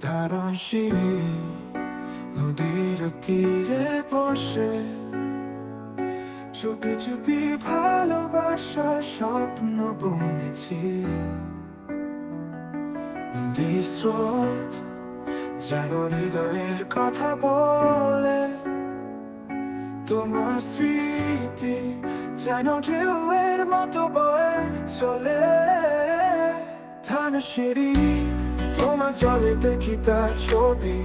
ধারণ সিঁড়ি নদীর তীরে বসে। চুপি চুপি ভালোবাসার স্বপ্ন বুনেছি। নদীর স্রোত যেন হৃদয়ের কথা বলে। তোমার স্মৃতি যেন ঢেউয়ের মতো বয়ে চলে। ধান সিঁড়ি তোমার জলে দেখি তার ছবি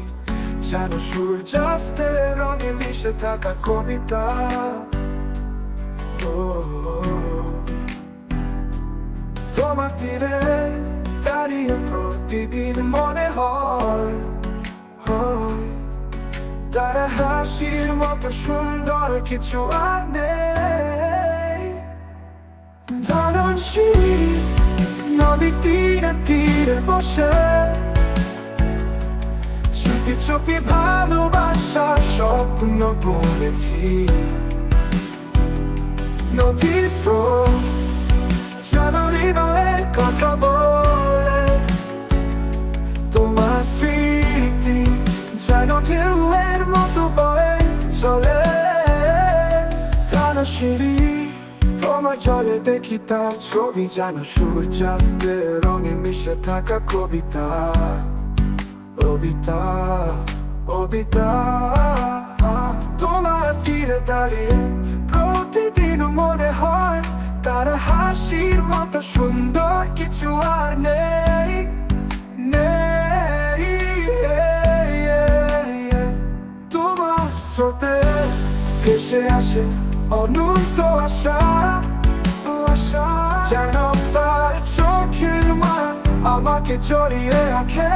যেন সূর্যাস্তের রঙে মিশে থাকা কবিতা তোমার তীরে দাঁড়িয়ে প্রতিদিন মনে হয় তারা হাসির মতো সুন্দর কিছু আর নেই দারুণ তীরে তীরে বসে। চুপি চুপি ভালোবাসার স্বপ্ন বুনেছি নদীর স্রোত, যেন হৃদয়ের কথা বলে। তোমার স্মৃতি যেন ঢেউয়ের মতো বয়ে চলে। টানা সিঁড়ি জলে দেখি তার ছবি যেন সূর্যাস্তের রঙে মিশে থাকা কবিতা। কবিতা কবিতা, তোমার তীরে প্রতিদিন মনে হয় তার হাসির মতো সুন্দর কিছু নেই নেই, তোমার স্রোতে ভেসে আসে অনন্ত আশা। আমাকে জড়িয়ে রাখে।